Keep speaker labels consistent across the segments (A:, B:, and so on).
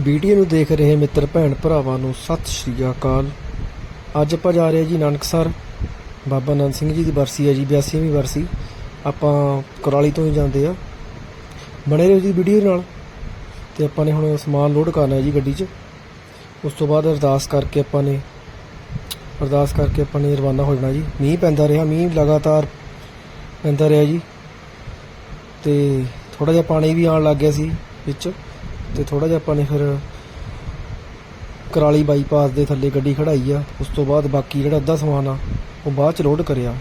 A: Video ਨੂੰ ਦੇਖ ਰਹੇ ਮਿੱਤਰ, ਭੈਣ ਭਰਾਵਾਂ ਨੂੰ ਸਤਿ ਸ਼੍ਰੀ ਅਕਾਲ। ਅੱਜ ਆਪਾਂ ਜਾ ਰਹੇ ਹਾਂ ਜੀ ਨਾਨਕਸਰ ਬਾਬਾ ਨੰਦ ਸਿੰਘ ਜੀ ਦੀ ਬਰਸੀ ਹੈ ਜੀ 82ਵੀਂ ਬਰਸੀ। ਆਪਾਂ ਕੁਰਾਲੀ ਤੋਂ ਹੀ ਜਾਂਦੇ ਆ ਬਣੇ ਰਹੋ ਜੀ ਵੀਡੀਓ ਨਾਲ। ਤੇ ਆਪਾਂ ਨੇ ਹੁਣ ਸਮਾਨ ਲੋਡ ਕਰਨਾ ਹੈ ਜੀ ਗੱਡੀ 'ਚ। ਉਸ ਤੋਂ ਬਾਅਦ ਅਰਦਾਸ ਕਰਕੇ ਆਪਾਂ ਨੇ, ਅਰਦਾਸ ਕਰਕੇ ਆਪਾਂ ਨੇ ਰਵਾਨਾ ਹੋ ਜਾਣਾ ਜੀ। ਮੀਂਹ ਪੈਂਦਾ ਰਿਹਾ, ਮੀਂਹ ਲਗਾਤਾਰ ਪੈਂਦਾ ਰਿਹਾ ਜੀ। ਤੇ ਥੋੜਾ ਜਿਹਾ ਪਾਣੀ ਵੀ ਆਉਣ ਲੱਗ ਗਿਆ ਸੀ ਵਿੱਚ। ਤੇ ਥੋੜਾ ਜਿਹਾ ਆਪਾਂ ਨੇ ਫਿਰ ਕਰਾਲੀ ਬਾਈਪਾਸ ਦੇ ਥੱਲੇ ਗੱਡੀ ਖੜਾਈ ਆ, ਉਸ ਤੋਂ ਬਾਅਦ ਬਾਕੀ ਜਿਹੜਾ ਅੱਧਾ ਸਮਾਨ ਆ, ਉਹ ਬਾਅਦ ਚ ਲੋਡ ਕਰਿਆ।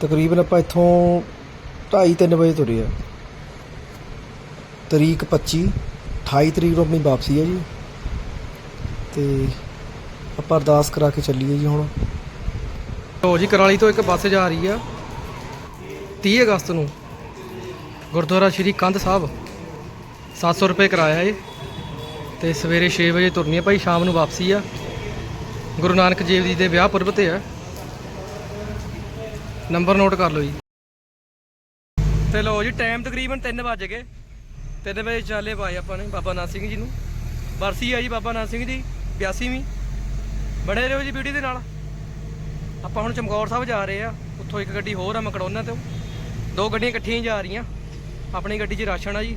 A: ਤਕਰੀਬਨ ਆਪਾਂ ਇੱਥੋਂ 2:30 ਵਜੇ ਤੁਰੇ ਆ। ਤਰੀਕ 25 28 ਤਰੀਕ ਨੂੰ ਆਪਣੀ ਵਾਪਸੀ ਆ ਜੀ। ਤੇ ਆਪਾਂ ਅਰਦਾਸ ਕਰਾ ਕੇ ਚੱਲੀਏ ਜੀ ਹੁਣ। ਲੋ ਜੀ, ਕਰਾਲੀ ਤੋਂ ਇੱਕ ਬੱਸ ਜਾ ਰਹੀ ਆ। 30 ਅਗਸਤ ਨੂੰ। ਗੁਰਦੁਆਰਾ ਸ਼੍ਰੀ ਕੰਧ ਸਾਹਿਬ। 700 ਰੁਪਏ ਕਿਰਾਇਆ ਏ ਤੇ ਸਵੇਰੇ 6 ਵਜੇ ਤੁਰਨੀ ਹੈ ਭਾਈ, ਸ਼ਾਮ ਨੂੰ ਵਾਪਸੀ ਆ। ਗੁਰੂ ਨਾਨਕ ਦੇਵ ਜੀ ਦੇ ਵਿਆਹ ਪੁਰਬ ਤੇ ਆ। ਨੰਬਰ ਨੋਟ ਕਰ ਲਓ ਜੀ। ਤੇ ਲੋ ਜੀ, ਟਾਈਮ ਤਕਰੀਬਨ 3 ਵਜ ਗਏ। 3 ਵਜੇ ਚਾਲੇ ਪਾਏ ਆਪਾਂ ਨੇ ਬਾਬਾ ਨਾਨਕ ਸਿੰਘ ਜੀ ਨੂੰ। ਬਰਸੀ ਆ ਜੀ ਬਾਬਾ ਨਾਨਕ ਸਿੰਘ ਜੀ 82ਵੀਂ ਬੜੇ ਰਹੋ ਜੀ ਵੀਡੀਓ ਦੇ ਨਾਲ। ਆਪਾਂ ਹੁਣ ਚਮਕੌਰ ਸਾਹਿਬ ਜਾ ਰਹੇ ਆ। ਉੱਥੋਂ ਇੱਕ ਗੱਡੀ ਹੋਰ ਆ ਮਕੜੋਨਾ ਤੋਂ। ਦੋ ਗੱਡੀਆਂ ਇਕੱਠੀਆਂ ਜਾ ਰਹੀਆਂ। ਆਪਣੀ ਗੱਡੀ 'ਚ ਰਾਸ਼ਨ ਆ ਜੀ।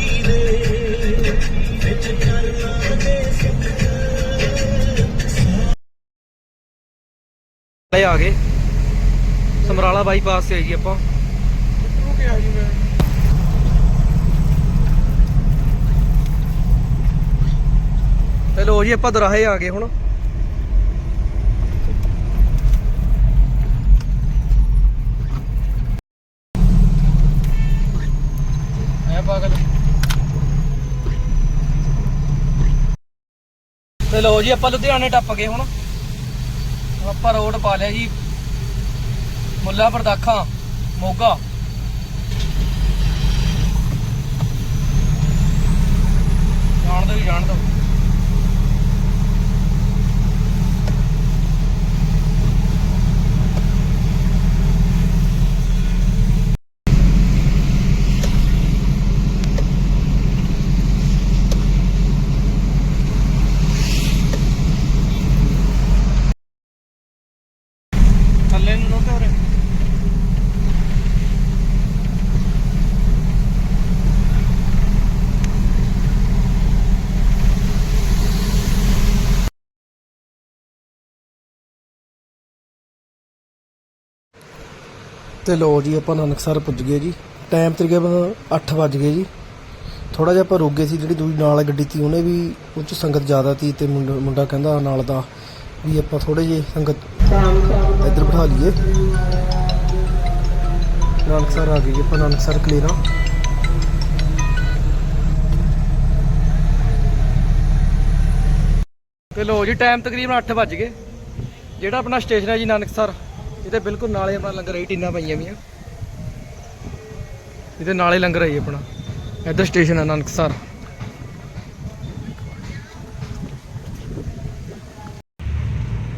A: ਇਹ ਆ ਗਏ। ਸਮਰਾਲਾ ਬਾਈਪਾਸ ਤੇ ਆ ਜੀ ਆਪਾਂ। ਤੇ ਲੋ ਜੀ ਆਪਾਂ ਦਰਾਹੇ ਆ ਗਏ ਹੁਣ। ਐ ਪਾਗਲ। ਤੇ ਲੋ ਜੀ ਆਪਾਂ ਲੁਧਿਆਣੇ ਟੱਪ ਗਏ ਹੁਣ। ਆਪਾਂ ਰੋਡ ਪਾ ਲਿਆ ਜੀ। ਮੁੱਲਾ ਦਾਖਾ ਮੋਗਾ। ਜਾਣ ਦੋ ਜੀ ਜਾਣ ਦੋ ਥੱਲੇ ਨੂੰ ਲੋਟੇ ਉਰੇ ਤੇ ਲੋ ਜੀ, ਆਪਾਂ ਨਾਨਕਸਰ ਪੁੱਜ ਗਏ ਜੀ। ਟਾਈਮ ਤਕਰੀਬਨ 8 ਵੱਜ ਗਏ ਜੀ। ਥੋੜਾ ਜਿਹਾ ਆਪਾਂ ਰੁਕ ਗਏ ਸੀ, ਜਿਹੜੀ ਦੂਜੀ ਨਾਲ ਗੱਡੀ ਸੀ, ਉਹਨੇ ਵੀ ਉਹ 'ਚ ਸੰਗਤ ਜ਼ਿਆਦਾ ਸੀ, ਤੇ ਮੁੰਡਾ ਮੁੰਡਾ ਕਹਿੰਦਾ ਨਾਲ ਦਾ ਵੀ ਆਪਾਂ ਥੋੜੇ ਜਿਹੇ ਸੰਗਤ ਇੱਧਰ ਬਿਠਾ ਲਈਏ। ਨਾਨਕਸਰ ਆ ਗਈ ਜੀ, ਆਪਾਂ ਨਾਨਕਸਰ ਕਲੀਰਾ ਤੇ ਲੋ ਜੀ ਟਾਈਮ ਤਕਰੀਬਨ 8 ਵੱਜ ਗਏ। ਜਿਹੜਾ ਆਪਣਾ ਸਟੇਸ਼ਨ ਹੈ ਜੀ ਨਾਨਕਸਰ ਇਹ ਤਾਂ ਬਿਲਕੁਲ ਨਾਲੇ ਆਪਣਾ ਲੰਗਰ ਆਈ ਟੀਨਾਂ ਪਈਆਂ ਵੀਆਂ। ਇਹਦੇ ਨਾਲੇ ਲੰਗਰ ਆਈ ਆਪਣਾ। ਇੱਧਰ ਸਟੇਸ਼ਨ ਹੈ ਨਾਨਕਸਰ।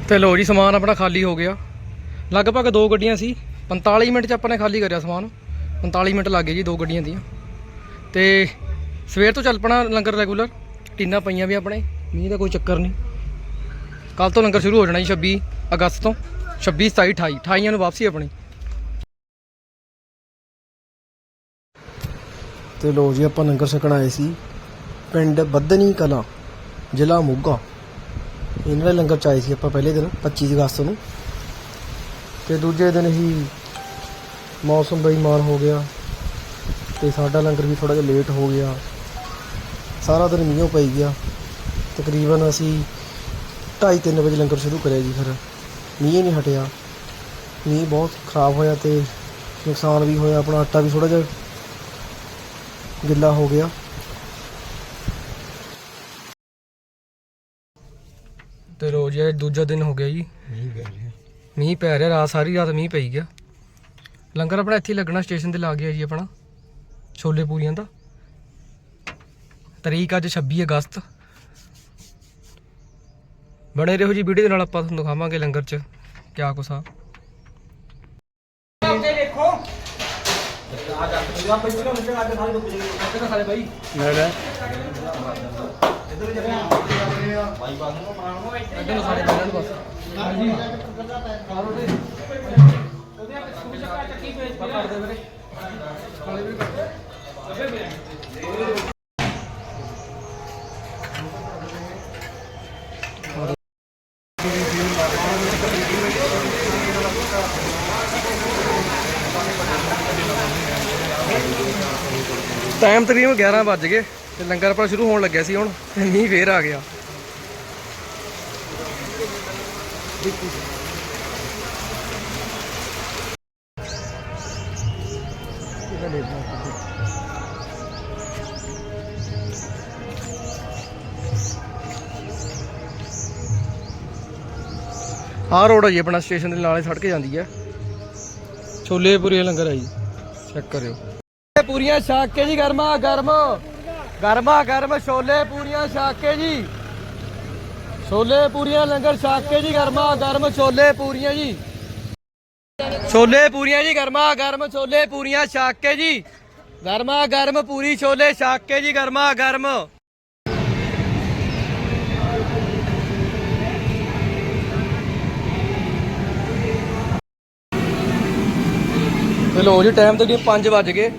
A: ਤੇ ਲੋ ਜੀ, ਸਮਾਨ ਆਪਣਾ ਖਾਲੀ ਹੋ ਗਿਆ। ਲਗਭਗ ਦੋ ਗੱਡੀਆਂ ਸੀ। 45 ਮਿੰਟ ਚ ਆਪਾਂ ਨੇ ਖਾਲੀ ਕਰਿਆ ਸਮਾਨ। 45 ਮਿੰਟ ਲੱਗੇ ਜੀ ਦੋ ਗੱਡੀਆਂ ਦੀਆਂ। ਤੇ ਸਵੇਰ ਤੋਂ ਚੱਲ ਪਣਾ ਲੰਗਰ ਰੈਗੂਲਰ ਟੀਨਾਂ ਪਈਆਂ ਵੀ ਆਪਣੇ। ਮੀਂਹ ਦਾ ਕੋਈ ਚੱਕਰ ਨਹੀਂ। ਕੱਲ ਤੋਂ ਲੰਗਰ ਸ਼ੁਰੂ ਹੋ ਜਾਣਾ ਜੀ 26 ਅਗਸਤ ਤੋਂ। 26 27 28 28 ਨੂੰ ਵਾਪਸੀ ਆਪਣੀ। ਤੇ ਲੋ ਜੀ, ਆਪਾਂ ਲੰਗਰ ਛਕਣ ਆਏ ਸੀ। ਪਿੰਡ ਬੱਦਨੀ ਕਲਾਂ, ਜ਼ਿਲ੍ਹਾ ਮੋਗਾ। ਇਹਨਾਂ ਦੇ ਲੰਗਰ ਚ ਆਏ ਸੀ ਆਪਾਂ ਪਹਿਲੇ ਦਿਨ 25 ਅਗਸਤ ਨੂੰ। ਤੇ ਦੂਜੇ ਦਿਨ ਹੀ ਮੌਸਮ ਬੇਈਮਾਨ ਹੋ ਗਿਆ। ਤੇ ਸਾਡਾ ਲੰਗਰ ਵੀ ਥੋੜਾ ਜਿਹਾ ਲੇਟ ਹੋ ਗਿਆ। ਸਾਰਾ ਦਿਨ ਮੀਂਹ ਪਈ ਗਿਆ। ਤਕਰੀਬਨ ਅਸੀਂ 2:30 ਵਜੇ ਲੰਗਰ ਸ਼ੁਰੂ ਕਰਿਆ ਜੀ ਫਿਰ। ਮੀਂਹ ਨਹੀਂ ਹਟਿਆ। ਮੀਂਹ ਬਹੁਤ ਖਰਾਬ ਹੋਇਆ ਤੇ ਨੁਕਸਾਨ ਵੀ ਹੋਇਆ ਆਪਣਾ ਆਟਾ ਵੀ ਥੋੜਾ ਜਿਹਾ ਗਿੱਲਾ ਹੋ ਗਿਆ। ਤੇ ਰੋਜ਼ ਇਹ ਦੂਜਾ ਦਿਨ ਹੋ ਗਿਆ ਜੀ।
B: ਮੀਂਹ ਪੈ ਰਿਹਾ।
A: ਮੀਂਹ ਪੈ ਰਿਹਾ ਰਾਤ ਸਾਰੀ ਰਾਤ ਮੀਂਹ ਪਈ ਗਿਆ। ਲੰਗਰ ਆਪਣਾ ਇੱਥੇ ਹੀ ਲੱਗਣਾ ਸਟੇਸ਼ਨ ਤੇ ਲੱਗ ਗਿਆ ਜੀ ਆਪਣਾ। ਛੋਲੇ ਪੂਰੀਆਂ ਦਾ। ਤਰੀਕ ਅੱਜ 26 ਅਗਸਤ। ਬਣੇ ਰਹੋ ਜੀ ਵੀਡੀਓ ਦੇ ਨਾਲ ਆਪਾਂ ਤੁਹਾਨੂੰ ਦਿਖਾਵਾਂਗੇ ਲੰਗਰ 'ਚ। ਕਿਆ ਕੁਛ ਆ। ਲੈ ਲੈ ਇੱਧਰ ਨੂੰ ਸਾਰੇ ਬੰਦਨ ਬਸ ਹਾਂਜੀ ਆਰੋ ਦੇ ਉਹਦੇ ਆ ਸਕੂਲ ਚੱਕਾ ਚੱਕੀ ਪੇਜ ਕਰ ਦੇ ਵੀਰੇ ਖਾਲੀ ਵੀ ਕਰ ਟਾਈਮ ਤਕਰੀਬਨ 11 ਵੱਜ ਗਏ ਤੇ ਲੰਗਰ ਆਪਣਾ ਸ਼ੁਰੂ ਹੋਣ ਲੱਗਿਆ ਸੀ ਹੁਣ ਤੇ ਮੀਂਹ ਫੇਰ ਆ ਗਿਆ। ਆਹ ਰੋਡ ਹੈ ਜੀ, ਆਪਣਾ ਸਟੇਸ਼ਨ ਦੇ ਨਾਲੇ ਸੜਕ ਜਾਂਦੀ ਹੈ ਛੋਲੇ ਪੂਰੀ ਲੰਗਰ ਹੈ ਜੀ ਚੈੱਕ ਕਰਿਓ। ਪੂਰੀਆਂ ਛਾਕ ਕੇ ਜੀ, ਗਰਮਾ, ਗਰਮ। ਗਰਮਾ, ਗਰਮ, ਛੋਲੇ ਪੂਰੀਆਂ ਛਾਕ ਕੇ ਜੀ। ਛੋਲੇ ਪੂਰੀਆਂ, ਲੰਗਰ ਛਾਕ ਕੇ ਜੀ, ਗਰਮਾ, ਗਰਮ, ਛੋਲੇ ਪੂਰੀਆਂ ਜੀ। ਛੋਲੇ ਪੂਰੀਆਂ ਜੀ, ਗਰਮਾ, ਗਰਮ, ਛੋਲੇ ਪੂਰੀਆਂ ਛਾਕ ਕੇ ਜੀ। ਗਰਮਾ, ਗਰਮ, ਪੂਰੀ ਛੋਲੇ ਛਾਕ ਕੇ ਜੀ, ਗਰਮਾ, ਗਰਮ। ਲੋ ਜੀ ਟਾਈਮ ਤੱਕ 5 ਵੱਜ ਗਏ।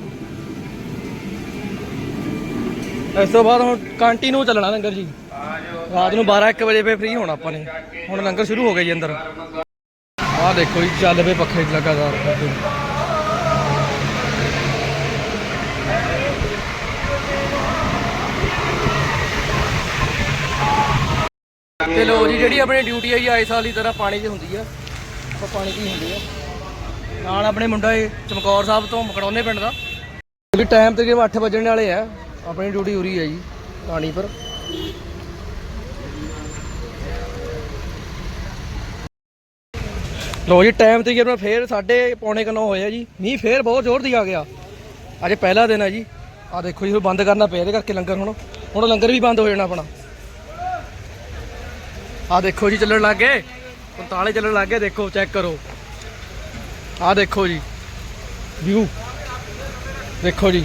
A: ਇਸ ਤੋਂ ਬਾਅਦ ਹੁਣ ਕੰਟੀਨਿਊ ਚੱਲਣਾ ਲੰਗਰ ਜੀ। ਰਾਤ ਨੂੰ 12 1 ਵਜੇ ਫੇ ਫ੍ਰੀ ਹੋਣਾ ਆਪਾਂ ਨੇ। ਹੁਣ ਲੰਗਰ ਸ਼ੁਰੂ ਹੋ ਗਿਆ ਜੀ ਅੰਦਰ। ਆਹ ਦੇਖੋ ਜੀ, ਚੱਲ ਪਏ ਪੱਖੇ ਲਗਾਤਾਰ। ਤੇ ਲੋ ਜੀ, ਜਿਹੜੀ ਆਪਣੀ ਡਿਊਟੀ ਹੈ ਜੀ, ਆਏ ਸਾਲ ਦੀ ਤਰ੍ਹਾਂ ਪਾਣੀ 'ਚ ਹੁੰਦੀ ਆ। ਆਪਾਂ ਪਾਣੀ 'ਚ ਹੀ ਹੁੰਦੀ ਆ। ਨਾਲ ਆਪਣੇ ਮੁੰਡਾ ਇਹ ਚਮਕੌਰ ਸਾਹਿਬ ਤੋਂ ਮਕੜੋਨੇ ਪਿੰਡ ਦਾ। ਕਿਉਂਕਿ ਟਾਈਮ ਤਕਰੀਬਨ 8 ਵਜਣ ਵਾਲੇ ਆ ਆਪਣੀ ਡਿਊਟੀ ਉਰੀ ਹੈ ਜੀ, ਪਾਣੀ ਪਰ। ਲੋ ਜੀ ਟਾਈਮ ਤੇ ਆਪਣਾ ਫੇਰ ਸਾਡੇ ਪੌਣੇ ਕੁ ਹੋਇਆ ਜੀ, ਮੀਂਹ ਫੇਰ ਬਹੁਤ ਜ਼ੋਰ ਦੀ ਆ ਗਿਆ। ਅੱਜ ਪਹਿਲਾ ਦਿਨ ਹੈ ਜੀ। ਆ ਦੇਖੋ ਜੀ, ਹੁਣ ਬੰਦ ਕਰਨਾ ਪਿਆ ਇਹਦੇ ਕਰਕੇ ਲੰਗਰ ਹੁਣ। ਹੁਣ ਲੰਗਰ ਵੀ ਬੰਦ ਹੋ ਜਾਣਾ ਆਪਣਾ। ਆ ਦੇਖੋ ਜੀ, ਚੱਲਣ ਲੱਗ ਗਏ। 45 ਚੱਲਣ ਲੱਗ ਗਏ, ਦੇਖੋ ਚੈੱਕ ਕਰੋ। ਆ ਦੇਖੋ ਜੀ ਵਿਊ ਦੇਖੋ ਜੀ।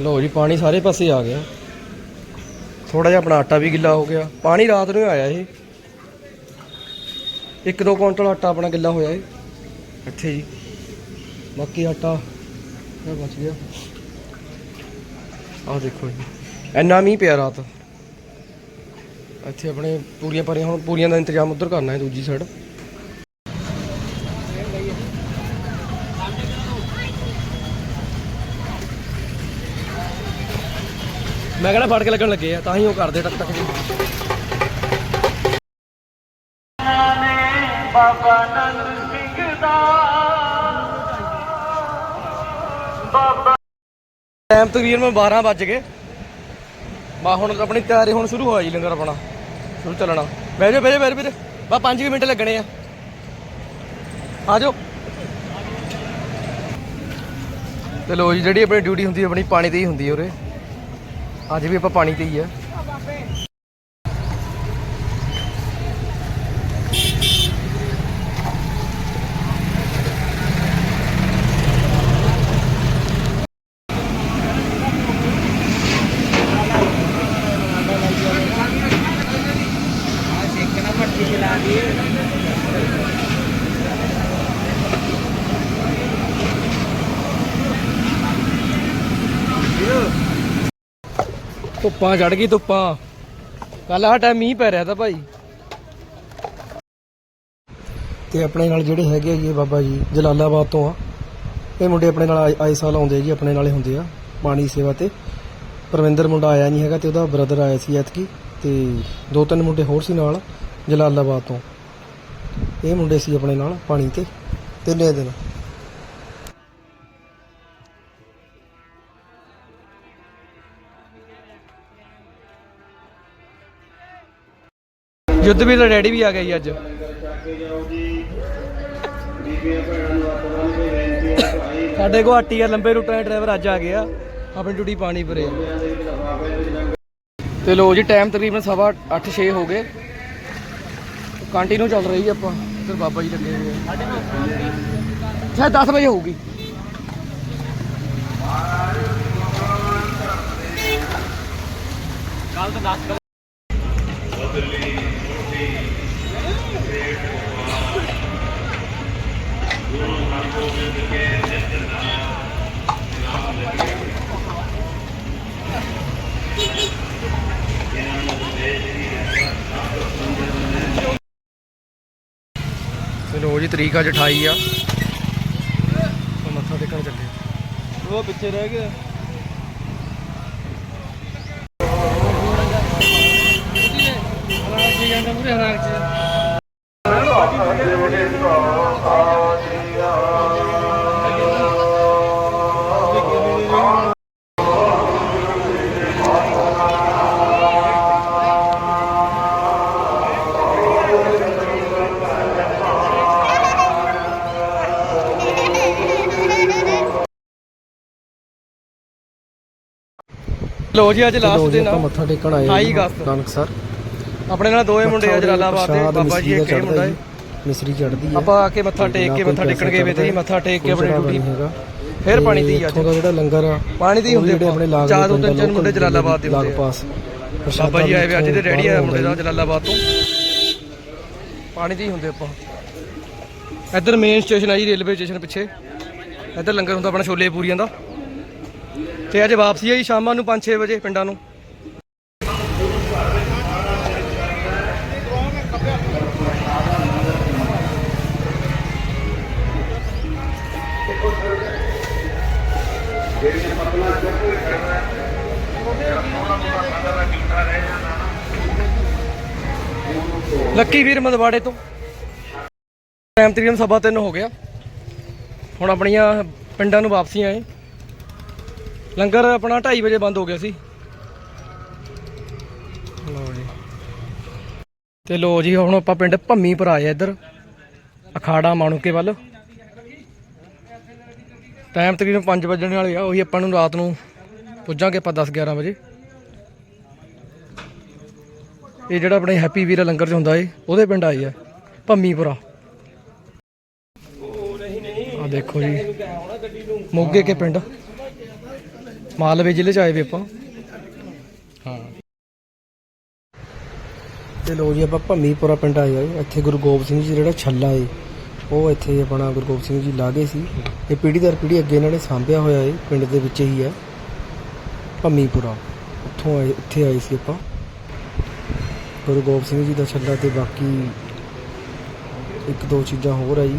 A: ਲੋ ਜੀ, ਪਾਣੀ ਸਾਰੇ ਪਾਸੇ ਆ ਗਿਆ। ਥੋੜਾ ਜਿਹਾ ਆਪਣਾ ਆਟਾ ਵੀ ਗਿੱਲਾ ਹੋ ਗਿਆ। ਪਾਣੀ ਰਾਤ ਨੂੰ ਆਇਆ ਇਹ। ਇੱਕ ਦੋ ਕੁਇੰਟਲ ਆਟਾ ਆਪਣਾ ਗਿੱਲਾ ਹੋਇਆ ਇਹ। ਇੱਥੇ ਜੀ। ਬਾਕੀ ਆਟਾ ਇਹ ਬਚ ਗਿਆ। ਆਹ ਦੇਖੋ ਜੀ। ਇੰਨਾ ਮੀਂਹ ਪਿਆ ਰਾਤ। ਇੱਥੇ ਆਪਣੇ ਪੂਰੀਆਂ ਪਰੀਆਂ ਹੁਣ ਪੂਰੀਆਂ ਦਾ ਇੰਤਜ਼ਾਮ ਉਧਰ ਕਰਨਾ ਹੈ ਦੂਜੀ ਸਾਈਡ ਮੈਂ ਕਹਿੰਦਾ ਫੜ ਕੇ ਲੱਗਣ ਲੱਗੇ ਆ ਤਾਂ ਹੀ ਉਹ ਕਰਦੇ ਟਕ ਟਕ ਜੀ
B: ਬਾਬਾ ਨੰਦ ਸਿੰਘ ਦਾ। ਬਾਬਾ
A: ਟਾਈਮ ਤਕਰੀਬਨ 12 ਵੱਜ ਗਏ। ਬਾ ਹੁਣ ਆਪਣੀ ਤਿਆਰੀ ਹੁਣ ਸ਼ੁਰੂ ਹੋਇਆ ਜੀ ਲੰਗਰ ਆਪਣਾ। ਸ਼ੁਰੂ ਚੱਲਣਾ। ਬਹਿ ਜਾਓ ਬਹਿ ਜਾਓ ਬਹਿ ਵੀਰੇ। ਬਾ 5 ਮਿੰਟ ਲੱਗਣੇ ਆ। ਆ ਜਾਓ। ਤੇ ਲੋ ਜੀ ਜਿਹੜੀ ਆਪਣੀ ਡਿਊਟੀ ਹੁੰਦੀ ਆਪਣੀ ਪਾਣੀ ਤੇ ਹੀ ਹੁੰਦੀ ਹੈ ਉਰੇ। ਅੱਜ ਵੀ ਆਪਾਂ ਪਾਣੀ ਤੇ ਹੀ ਆ ਧੁੱਪਾਂ ਚੜ ਗਈ ਧੁੱਪਾਂ। ਕੱਲ ਆ ਟਾਈਮ ਮੀਂਹ ਪੈ ਰਿਹਾ ਤਾਂ ਭਾਈ।
C: ਤੇ ਆਪਣੇ ਨਾਲ ਜਿਹੜੇ ਹੈਗੇ ਆ ਜੀ ਬਾਬਾ ਜੀ, ਜਲਾਲਾਬਾਦ ਤੋਂ ਆ। ਇਹ ਮੁੰਡੇ ਆਪਣੇ ਨਾਲ ਆਏ- ਸਾਲ ਆਉਂਦੇ ਆ ਜੀ, ਆਪਣੇ ਨਾਲੇ ਹੁੰਦੇ ਆ ਪਾਣੀ ਸੇਵਾ ਤੇ। ਪਰਵਿੰਦਰ ਮੁੰਡਾ ਆਇਆ ਨਹੀਂ ਹੈਗਾ ਤੇ ਉਹਦਾ ਬ੍ਰਦਰ ਆਇਆ ਸੀ ਐਤਕੀ, ਤੇ ਦੋ ਤਿੰਨ ਮੁੰਡੇ ਹੋਰ ਸੀ ਨਾਲ, ਜਲਾਲਾਬਾਦ ਤੋਂ। ਇਹ ਮੁੰਡੇ ਸੀ ਆਪਣੇ ਨਾਲ ਪਾਣੀ ਤੇ, ਤਿੰਨੇ ਦਿਨ।
A: ਯੁੱਧ ਵੀ ਰੈਡੀ ਵੀ ਆ ਗਿਆ ਜੀ ਅੱਜ। ਸਾਡੇ ਗੁਹਾਟੀ ਆ, ਲੰਬੇ ਰੂਟਾਂ ਦੇ ਡਰਾਈਵਰ ਅੱਜ ਆ ਗਿਆ ਆਪਣੀ ਡਿਊਟੀ ਪਾਣੀ ਭਰੇ ਤੇ ਲੋ ਜੀ ਟਾਈਮ ਤਕਰੀਬਨ ਸਵਾ 8 6 ਹੋ ਗਏ। ਕੰਟੀਨਿਊ ਚੱਲ ਰਹੀ ਆ ਆਪਾਂ। ਇੱਧਰ ਬਾਬਾ ਜੀ ਲੱਗੇ ਹੋਏ ਆ। ਸ਼ਾਇਦ 10 ਵਜੇ ਹੋਊਗੀ। ਤੇ ਲੋ ਜੀ ਤਰੀਕ ਅੱਜ 28 ਆ। ਮੱਥਾ ਟੇਕਣ ਚੱਲੇ ਉਹ ਪਿੱਛੇ ਰਹਿ ਗਿਆ। ਲੋ ਜੀ ਅੱਜ
C: ਤੇ
A: ਲਾਸਟ
C: ਲਓ ਜੀ
A: ਦਿਨ ਆ
C: ਮੱਥਾ ਟੇਕਣ ਆਏ
A: 28 ਅਗਸਤ।
C: ਨਾਨਕਸਰ
A: ਆਪਣੇ ਨਾਲ ਦੋਵੇਂ ਮੁੰਡੇ ਆ ਜਲਾਲਾਬਾਦ ਦੇ ਬਾਬਾ ਜੀ ਇੱਕ ਮੁੰਡਾ ਹੈ।
C: ਮਿਸਰੀ ਚੜਦੀ ਹੈ।
A: ਆਪਾਂ ਆ ਕੇ ਮੱਥਾ ਟੇਕ ਕੇ ਮੱਥਾ ਟੇਕਣ ਗਏ ਵੇ ਤੇ ਮੱਥਾ ਟੇਕ ਕੇ ਆਪਣੀ ਡਿਊਟੀ। ਫਿਰ ਪਾਣੀ ਦੀ ਅੱਜ।
C: ਦਾ ਜਿਹੜਾ ਲੰਗਰ ਆ
A: ਪਾਣੀ ਦੀ ਹੁੰਦੇ
C: ਆਪਣੇ ਲਾਗ
A: ਚਾਰ ਦੋ ਤਿੰਨ ਚਾਰ ਮੁੰਡੇ ਜਲਾਲਾਬਾਦ ਦੇ
C: ਲਾਗ
A: ਹੁੰਦੇ ਆ।
C: ਪਾਸ
A: ਬਾਬਾ ਜੀ ਆਏ ਵੇ ਅੱਜ ਦੇ ਆਏ
C: ਬਾਹਰੋਂ
A: ਮੁੰਡੇ ਦਾ ਜਲਾਲਾਬਾਦ ਤੋਂ। ਪਾਣੀ ਦੀ ਹੁੰਦੇ ਆਪਾਂ। ਇੱਧਰ ਮੇਨ ਸਟੇਸ਼ਨ ਆ ਜੀ ਰੇਲਵੇ ਸਟੇਸ਼ਨ ਪਿੱਛੇ। ਇੱਧਰ ਲੰਗਰ ਹੁੰਦਾ ਆਪਣਾ ਛੋਲੇ ਪੂਰੀਆਂ ਦਾ। ਤੇ ਅੱਜ ਵਾਪਸੀ ਆ ਜੀ ਸ਼ਾਮਾਂ ਨੂੰ 5-6 ਵਜੇ ਪਿੰਡਾਂ ਨੂੰ। ਲੱਕੀ ਵੀਰ ਮਦਵਾੜੇ ਤੋਂ। ਟਾਈਮ ਤਕਰੀਬਨ ਸਵਾ ਤਿੰਨ ਹੋ ਗਿਆ। ਹੁਣ ਆਪਣੀਆਂ ਪਿੰਡਾਂ ਨੂੰ ਵਾਪਸੀ ਆਏ। ਲੰਗਰ ਆਪਣਾ 2:30 ਵਜੇ ਬੰਦ ਹੋ ਗਿਆ ਸੀ। ਲਓ ਜੀ। ਤੇ ਲੋ ਜੀ, ਹੁਣ ਆਪਾਂ ਪਿੰਡ ਭੰਮੀਪੁਰ ਆਏ ਇੱਧਰ। ਅਖਾੜਾ ਮਾਣੂਕੇ ਵੱਲ। ਟਾਈਮ ਤਕਰੀਬਨ 5 ਵਜਣ ਵਾਲੇ ਆ, ਉਹੀ ਆਪਾਂ ਨੂੰ ਰਾਤ ਨੂੰ ਪੁੱਜਾਂਗੇ ਆਪਾਂ 10 11 ਵਜੇ। ਇਹ ਜਿਹੜਾ ਆਪਣੇ ਹੈਪੀ ਵੀਰਾ ਲੰਗਰ ਚ ਹੁੰਦਾ ਏ, ਉਹਦੇ ਪਿੰਡ ਆਏ ਆ ਭੰਮੀਪੁਰਾ ਆ ਦੇਖੋ ਜੀ, ਮੋਗੇ ਕੇ ਪਿੰਡ। ਮਾਲਵੇ ਜ਼ਿਲ੍ਹੇ ਚ ਆਏ ਵੇ ਆਪਾਂ। ਹਾਂ।
C: ਤੇ ਲੋ ਜੀ ਆਪਾਂ ਭੰਮੀਪੁਰਾ ਪਿੰਡ ਆਏ ਆ ਇੱਥੇ ਗੁਰੂ ਗੋਬਿੰਦ ਸਿੰਘ ਜੀ ਜਿਹੜਾ ਛੱਲਾ ਏ ਉਹ ਇੱਥੇ ਆਪਣਾ ਗੁਰੂ ਗੋਬਿੰਦ ਸਿੰਘ ਜੀ ਲਾਗੇ ਸੀ। ਇਹ ਪੀੜ੍ਹੀ ਦਰ ਪੀੜ੍ਹੀ ਅੱਗੇ ਇਹਨਾਂ ਨੇ ਸਾਂਭਿਆ ਹੋਇਆ ਏ ਪਿੰਡ ਦੇ ਵਿੱਚ ਹੀ ਹੈ ਭੰਮੀਪੁਰਾ ਉੱਥੋਂ ਆਏ ਇੱਥੇ ਆਏ ਸੀ ਆਪਾਂ। ਗੁਰੂ ਗੋਬਿੰਦ ਸਿੰਘ ਜੀ ਦਾ ਛੱਲਾ ਤੇ ਬਾਕੀ ਇੱਕ ਦੋ ਚੀਜ਼ਾਂ ਹੋਰ ਆ ਜੀ